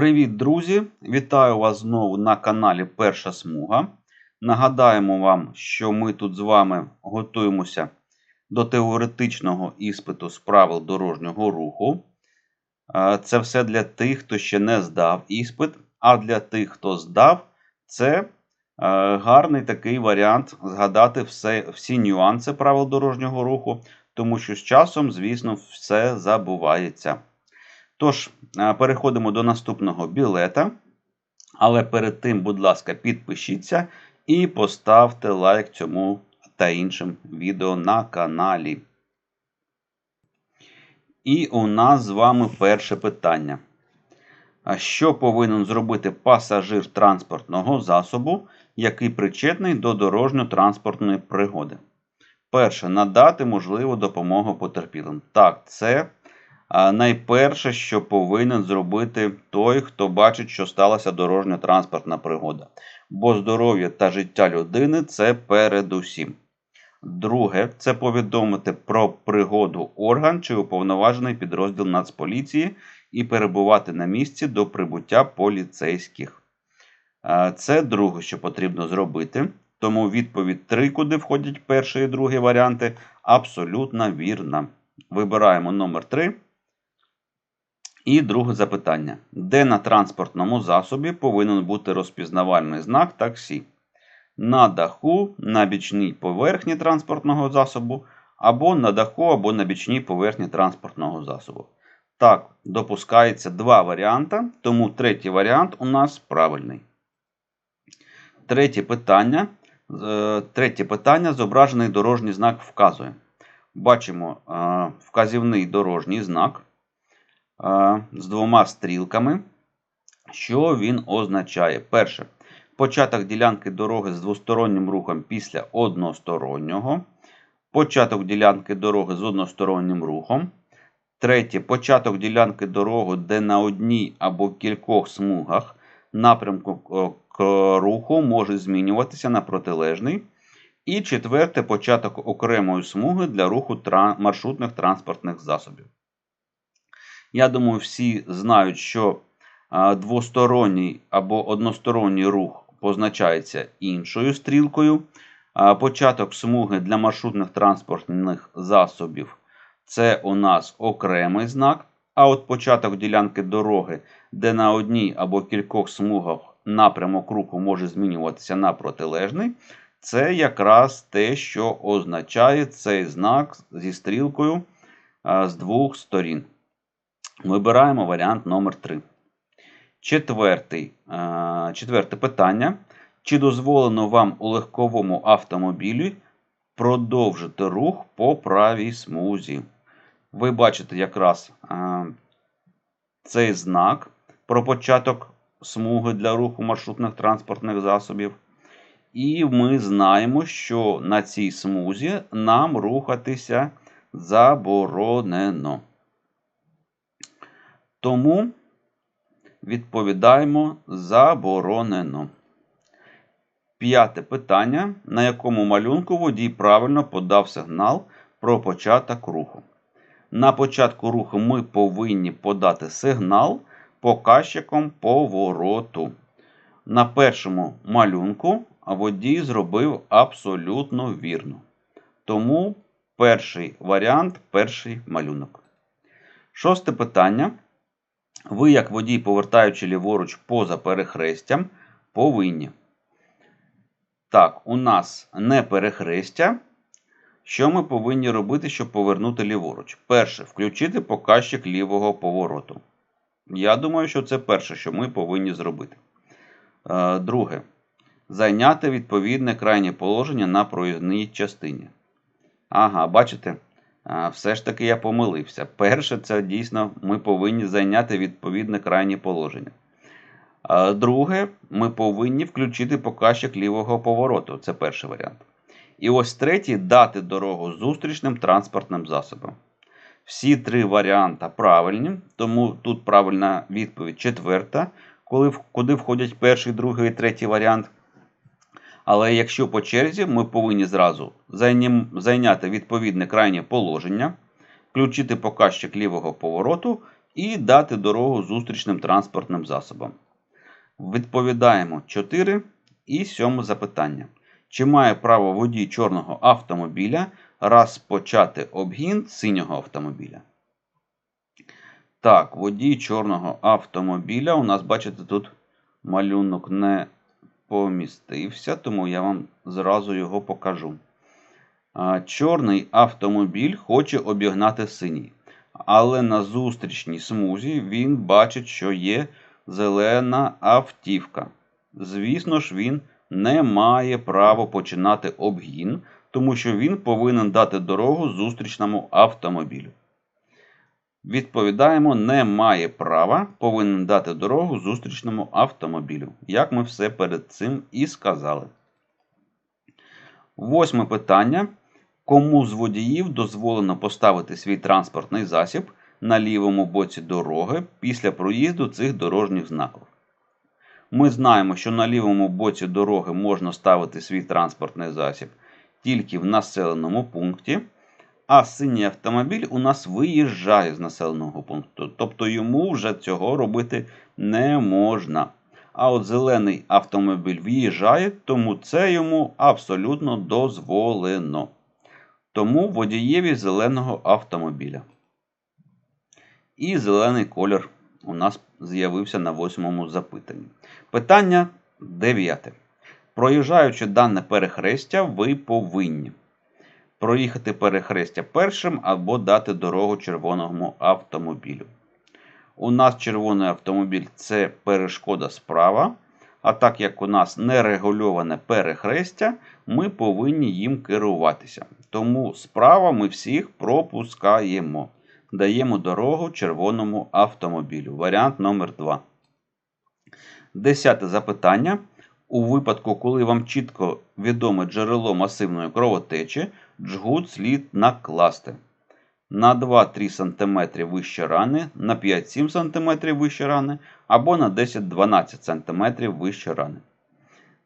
Привіт, друзі! Вітаю вас знову на каналі Перша Смуга. Нагадаємо вам, що ми тут з вами готуємося до теоретичного іспиту з правил дорожнього руху. Е, Це все для тих, хто ще не здав іспит, а для тих, хто здав, це е, гарний такий варіант згадати все, всі нюанси правил дорожнього руху, тому що з часом, звісно, все забувається. Тож, е, переходимо до наступного білета. Але перед тим, будь ласка, підпишіться і поставте лайк цьому та іншим відео на каналі. І у нас з вами перше питання. Що повинен зробити пасажир транспортного засобу, який причетний до дорожньо-транспортної пригоди? Перше, надати можливу допомогу потерпілим. Так, це а найперше, що повинен зробити той, хто бачить, що сталася дорожньо-транспортна пригода. Бо здоров'я та життя людини це передусім. Друге, це повідомити про пригоду орган чи уповноважений підрозділ Нацполіції і перебувати на місці до прибуття поліцейських. Це друге, що потрібно зробити. Тому відповідь 3, куди входять перший і другий варіанти, абсолютно вірна. Вибираємо номер 3. І друге запитання. Де на транспортному засобі повинен бути розпізнавальний знак таксі? На даху, на бічній поверхні транспортного засобу, або на даху, або на бічній поверхні транспортного засобу. Так, допускається два варіанти, тому третій варіант у нас правильний. Третє питання. Е, третє питання зображений дорожній знак вказує. Бачимо е, вказівний дорожній знак з двома стрілками. Що він означає? Перше. Початок ділянки дороги з двостороннім рухом після одностороннього. Початок ділянки дороги з одностороннім рухом. Третє. Початок ділянки дороги, де на одній або кількох смугах напрямку руху може змінюватися на протилежний. І четверте початок окремої смуги для руху маршрутних транспортних засобів. Я думаю, всі знають, що двосторонній або односторонній рух позначається іншою стрілкою. Початок смуги для маршрутних транспортних засобів це у нас окремий знак. А от початок ділянки дороги, де на одній або кількох смугах напрямок руху може змінюватися на протилежний, це якраз те, що означає цей знак зі стрілкою з двох сторін. Вибираємо варіант номер 3. Четвертий, е, Четверте питання. Чи дозволено вам у легковому автомобілі продовжити рух по правій смузі? Ви бачите якраз е, цей знак про початок смуги для руху маршрутних транспортних засобів. І ми знаємо, що на цій смузі нам рухатися заборонено. Тому відповідаємо заборонено. П'яте питання. На якому малюнку водій правильно подав сигнал про початок руху? На початку руху ми повинні подати сигнал показчиком повороту. На першому малюнку водій зробив абсолютно вірно. Тому перший варіант перший малюнок. Шосте питання. Ви, як водій, повертаючи ліворуч поза перехрестям, повинні. Так, у нас не перехрестя. Що ми повинні робити, щоб повернути ліворуч? Перше, включити показчик лівого повороту. Я думаю, що це перше, що ми повинні зробити. Е, друге. Зайняти відповідне крайнє положення на проїзній частині. Ага, бачите? Все ж таки я помилився. Перше, це дійсно ми повинні зайняти відповідне крайнє положення. Друге, ми повинні включити показчик лівого повороту. Це перший варіант. І ось третій дати дорогу зустрічним транспортним засобам. Всі три варіанти правильні, тому тут правильна відповідь четверта, коли, куди входять перший, другий і третій варіант. Але якщо по черзі, ми повинні зразу зайняти відповідне крайнє положення, включити показчик лівого повороту і дати дорогу зустрічним транспортним засобам. Відповідаємо 4 і 7 запитання. Чи має право водій чорного автомобіля розпочати обгін синього автомобіля? Так, водій чорного автомобіля. У нас, бачите, тут малюнок не помістився, тому я вам зразу його покажу. Чорний автомобіль хоче обігнати синій. Але на зустрічній смузі він бачить, що є зелена автівка. Звісно ж, він не має права починати обгін, тому що він повинен дати дорогу зустрічному автомобілю. Відповідаємо, не має права, повинен дати дорогу зустрічному автомобілю, як ми все перед цим і сказали. Восьме питання. Кому з водіїв дозволено поставити свій транспортний засіб на лівому боці дороги після проїзду цих дорожніх знаків? Ми знаємо, що на лівому боці дороги можна ставити свій транспортний засіб тільки в населеному пункті, а синій автомобіль у нас виїжджає з населеного пункту. Тобто йому вже цього робити не можна. А от зелений автомобіль в'їжджає, тому це йому абсолютно дозволено. Тому водієві зеленого автомобіля. І зелений колір у нас з'явився на восьмому запитанні. Питання дев'яте. Проїжджаючи дане перехрестя, ви повинні проїхати перехрестя першим або дати дорогу червоному автомобілю. У нас червоний автомобіль це перешкода справа. А так як у нас нерегульоване перехрестя, ми повинні їм керуватися. Тому справа ми всіх пропускаємо. Даємо дорогу червоному автомобілю. Варіант номер 2. Десяте запитання. У випадку, коли вам чітко відоме джерело масивної кровотечі, джгут слід накласти на 2-3 см вище рани, на 5-7 см вище рани або на 10-12 см вище рани.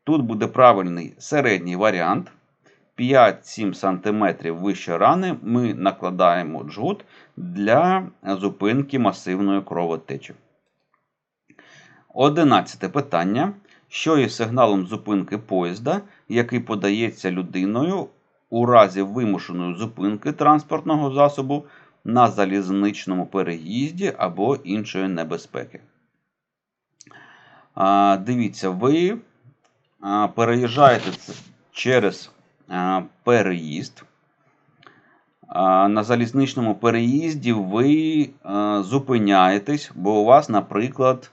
Тут буде правильний середній варіант. 5-7 см вище рани ми накладаємо джгут для зупинки масивної кровотечі. Одинадцяте питання. Що є сигналом зупинки поїзда, який подається людиною у разі вимушеної зупинки транспортного засобу на залізничному переїзді або іншої небезпеки? Дивіться, ви переїжджаєте через переїзд. На залізничному переїзді ви зупиняєтесь, бо у вас, наприклад,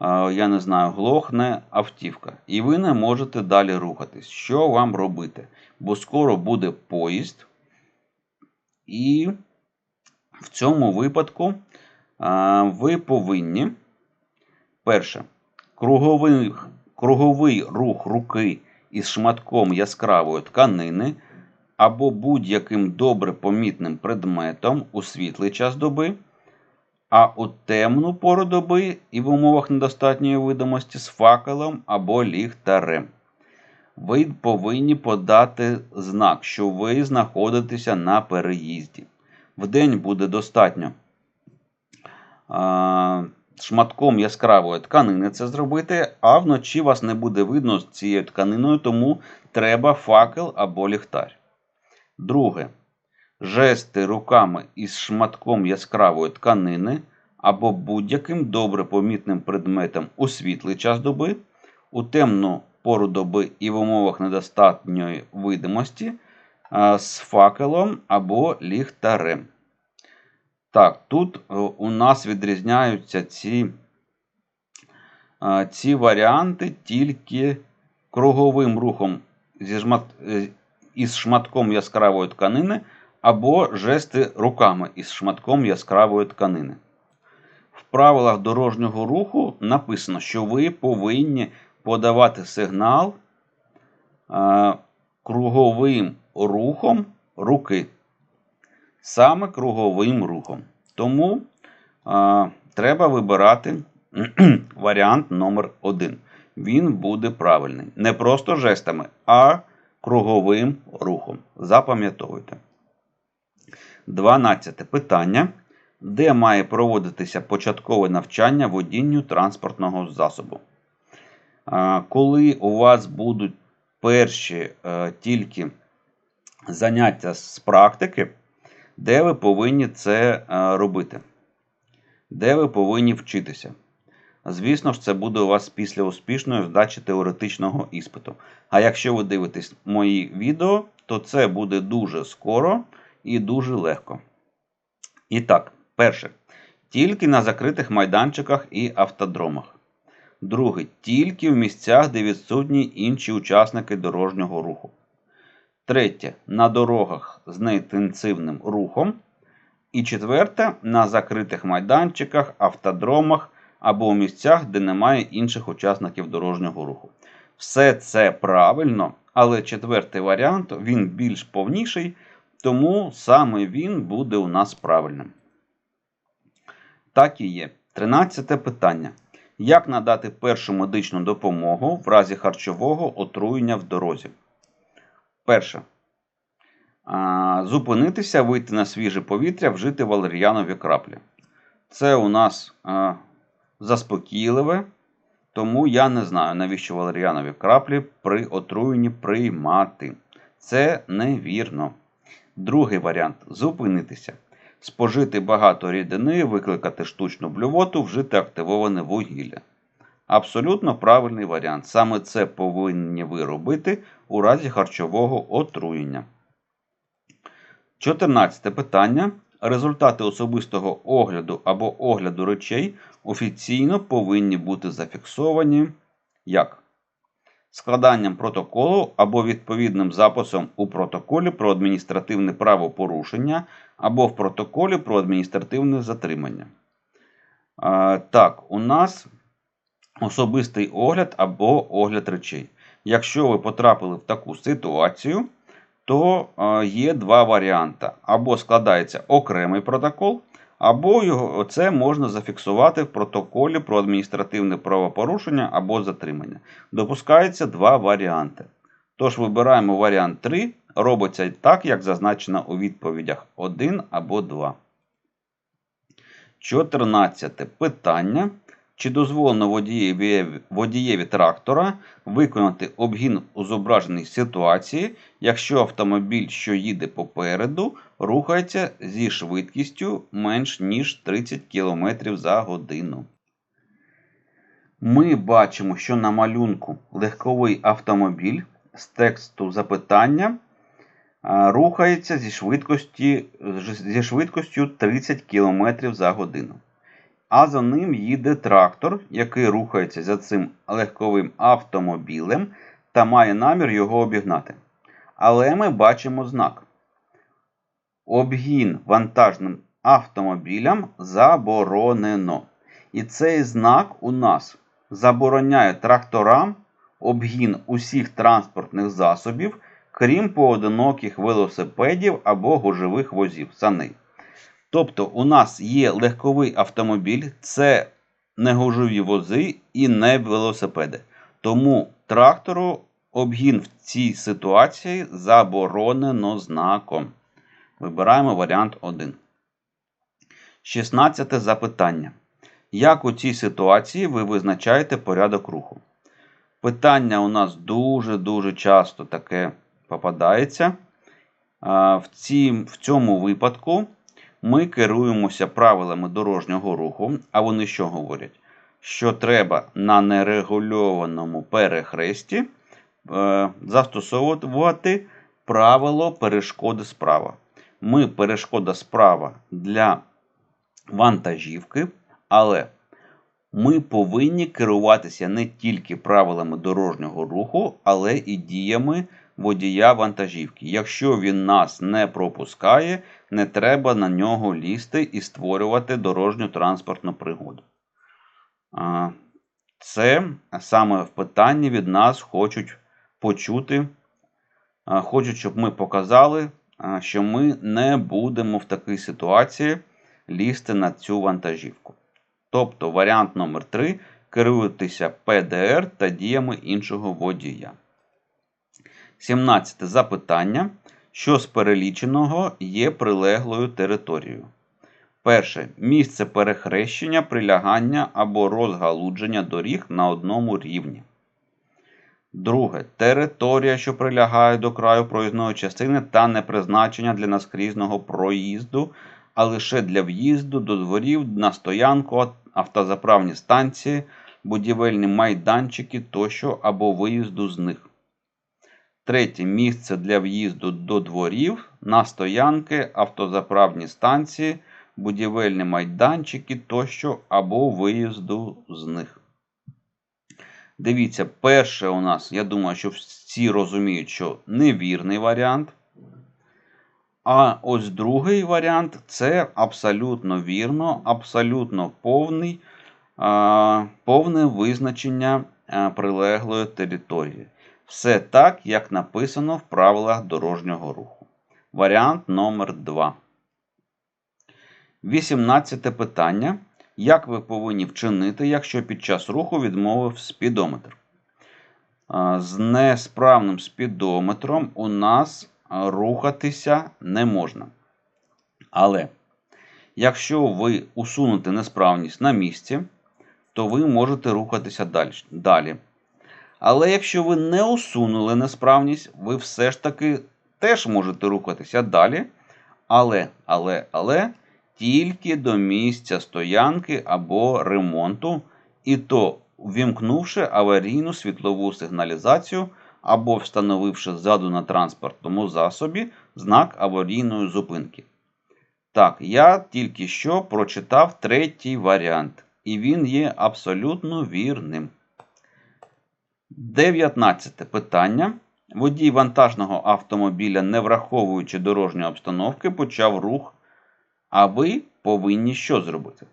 я не знаю, глохне автівка, і ви не можете далі рухатись. Що вам робити? Бо скоро буде поїзд, і в цьому випадку ви повинні, перше, круговий, круговий рух руки із шматком яскравої тканини або будь-яким добре помітним предметом у світлий час доби. А у темну пору доби і в умовах недостатньої видимості з факелом або ліхтарем. Ви повинні подати знак, що ви знаходитеся на переїзді. Вдень буде достатньо а, шматком яскравої тканини це зробити, а вночі вас не буде видно з цією тканиною, тому треба факел або ліхтар. Друге жести руками із шматком яскравої тканини або будь-яким добре помітним предметом у світлий час доби, у темну пору доби і в умовах недостатньої видимості з факелом або ліхтарем. Так, тут е, у нас відрізняються ці ці варіанти тільки круговим рухом зі шмат, е, із шматком яскравої тканини або жести руками із шматком яскравої тканини. В правилах дорожнього руху написано, що ви повинні подавати сигнал а, круговим рухом руки. Саме круговим рухом. Тому а, треба вибирати варіант номер 1 Він буде правильний. Не просто жестами, а круговим рухом. Запам'ятовуйте. 12 питання. Де має проводитися початкове навчання водінню транспортного засобу? Коли у вас будуть перші е, тільки заняття з практики, де ви повинні це е, робити? Де ви повинні вчитися? Звісно ж, це буде у вас після успішної здачі теоретичного іспиту. А якщо ви дивитесь мої відео, то це буде дуже скоро і дуже легко. І так, перше. Тільки на закритих майданчиках і автодромах. Друге. Тільки в місцях, де відсутні інші учасники дорожнього руху. Третє. На дорогах з неінтенсивним рухом. І четверте на закритих майданчиках, автодромах або у місцях, де немає інших учасників дорожнього руху. Все це правильно, але четвертий варіант він більш повніший, тому саме він буде у нас правильним. Так і є. Тринадцяте питання. Як надати першу медичну допомогу в разі харчового отруєння в дорозі? Перше. Зупинитися, вийти на свіже повітря, вжити валер'янові краплі. Це у нас заспокійливе, тому я не знаю, навіщо валеріанові краплі при отруєнні приймати. Це невірно. Другий варіант зупинитися. Спожити багато рідини, викликати штучну блювоту, вжити активоване вугілля. Абсолютно правильний варіант. Саме це повинні ви робити у разі харчового отруєння. 14 питання. Результати особистого огляду або огляду речей офіційно повинні бути зафіксовані як складанням протоколу або відповідним записом у протоколі про адміністративне правопорушення або в протоколі про адміністративне затримання. Так, у нас особистий огляд або огляд речей. Якщо ви потрапили в таку ситуацію, то є два варіанти. Або складається окремий протокол, або його, це можна зафіксувати в протоколі про адміністративне правопорушення або затримання. Допускається два варіанти. Тож вибираємо варіант 3, робиться так, як зазначено у відповідях 1 або 2. 14 питання. Чи дозволено водієві, водієві трактора виконати обгін у зображеній ситуації, якщо автомобіль, що їде попереду, рухається зі швидкістю менш ніж 30 км за годину? Ми бачимо, що на малюнку легковий автомобіль з тексту запитання рухається зі швидкістю, зі швидкістю 30 км за годину а за ним їде трактор, який рухається за цим легковим автомобілем та має намір його обігнати. Але ми бачимо знак. Обгін вантажним автомобілям заборонено. І цей знак у нас забороняє тракторам обгін усіх транспортних засобів, крім поодиноких велосипедів або гужових возів саней. Тобто, у нас є легковий автомобіль, це не гужові вози і не велосипеди. Тому трактору обгін в цій ситуації заборонено знаком. Вибираємо варіант 1. 16 запитання. Як у цій ситуації ви визначаєте порядок руху? Питання у нас дуже-дуже часто таке попадається. В цьому випадку ми керуємося правилами дорожнього руху, а вони що говорять? Що треба на нерегульованому перехресті е, застосовувати правило перешкоди справа. Ми перешкода справа для вантажівки, але ми повинні керуватися не тільки правилами дорожнього руху, але і діями водія вантажівки. Якщо він нас не пропускає, не треба на нього лізти і створювати дорожню транспортну пригоду. Це саме в питанні від нас хочуть почути, хочуть, щоб ми показали, що ми не будемо в такій ситуації лізти на цю вантажівку. Тобто варіант номер 3 керуйтеся ПДР та діями іншого водія. 17 запитання. Що з переліченого є прилеглою територією? Перше. Місце перехрещення, прилягання або розгалудження доріг на одному рівні. Друге. Територія, що прилягає до краю проїзної частини та не призначення для наскрізного проїзду, а лише для в'їзду до дворів на стоянку, автозаправні станції, будівельні майданчики тощо або виїзду з них. Третє місце для в'їзду до дворів на стоянки, автозаправні станції, будівельні майданчики тощо або виїзду з них. Дивіться, перше у нас, я думаю, що всі розуміють, що невірний варіант. А ось другий варіант це абсолютно вірно, абсолютно повний, повне визначення прилеглої території. Все так, як написано в правилах дорожнього руху. Варіант номер 2. 18 питання. Як ви повинні вчинити, якщо під час руху відмовив спідометр? З несправним спідометром у нас рухатися не можна. Але якщо ви усунете несправність на місці, то ви можете рухатися далі-. Але якщо ви не усунули несправність, ви все ж таки теж можете рухатися далі. Але, але, але тільки до місця стоянки або ремонту, і то ввімкнувши аварійну світлову сигналізацію або встановивши ззаду на транспортному засобі знак аварійної зупинки. Так, я тільки що прочитав третій варіант, і він є абсолютно вірним. 19 питання. Водій вантажного автомобіля, не враховуючи дорожньої обстановки, почав рух. А ви повинні що зробити?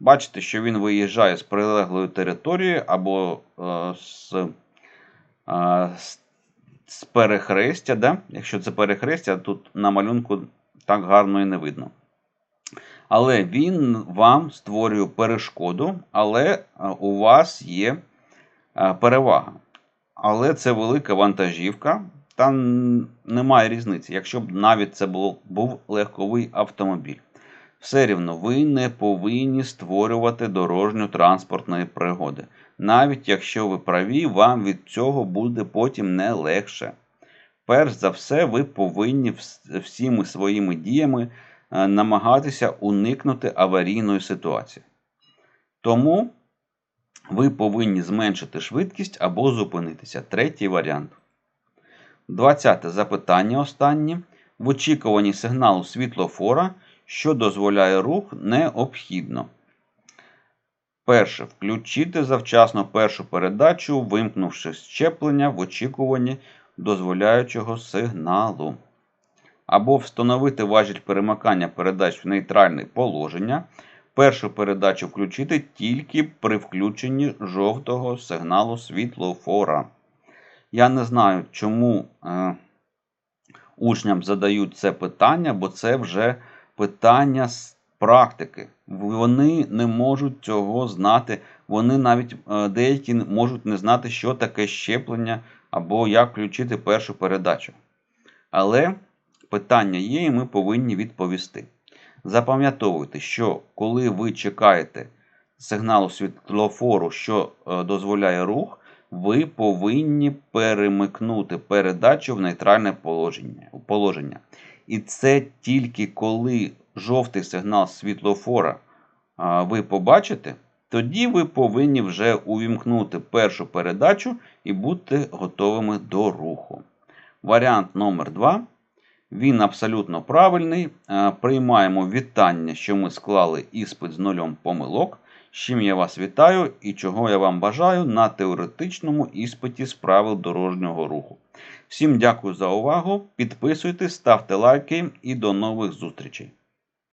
Бачите, що він виїжджає з прилеглої території або е, з, е, з, перехрестя. Да? Якщо це перехрестя, тут на малюнку так гарно і не видно. Але він вам створює перешкоду, але е, у вас є е, перевага. Але це велика вантажівка, там немає різниці, якщо б навіть це було, був легковий автомобіль. Все рівно ви не повинні створювати дорожньо транспортної пригоди. Навіть якщо ви праві, вам від цього буде потім не легше. Перш за все, ви повинні всіми своїми діями е, намагатися уникнути аварійної ситуації. Тому ви повинні зменшити швидкість або зупинитися. Третій варіант. 20 запитання останнє. В очікуванні сигналу світлофора, що дозволяє рух, необхідно. Перше. Включити завчасно першу передачу, вимкнувши щеплення в очікуванні дозволяючого сигналу. Або встановити важіль перемикання передач в нейтральне положення. Першу передачу включити тільки при включенні жовтого сигналу світлофора. Я не знаю, чому е, учням задають це питання, бо це вже питання з практики. Вони не можуть цього знати. Вони навіть е, деякі можуть не знати, що таке щеплення або як включити першу передачу. Але питання є, і ми повинні відповісти. Запам'ятовуйте, що коли ви чекаєте сигналу світлофору, що е, дозволяє рух, ви повинні перемикнути передачу в нейтральне положення. І це тільки коли жовтий сигнал світлофора ви побачите, тоді ви повинні вже увімкнути першу передачу і бути готовими до руху. Варіант номер 2 Він абсолютно правильний. Приймаємо вітання, що ми склали іспит з нульом помилок з чим я вас вітаю і чого я вам бажаю на теоретичному іспиті з правил дорожнього руху. Всім дякую за увагу. Підписуйтесь, ставте лайки і до нових зустрічей!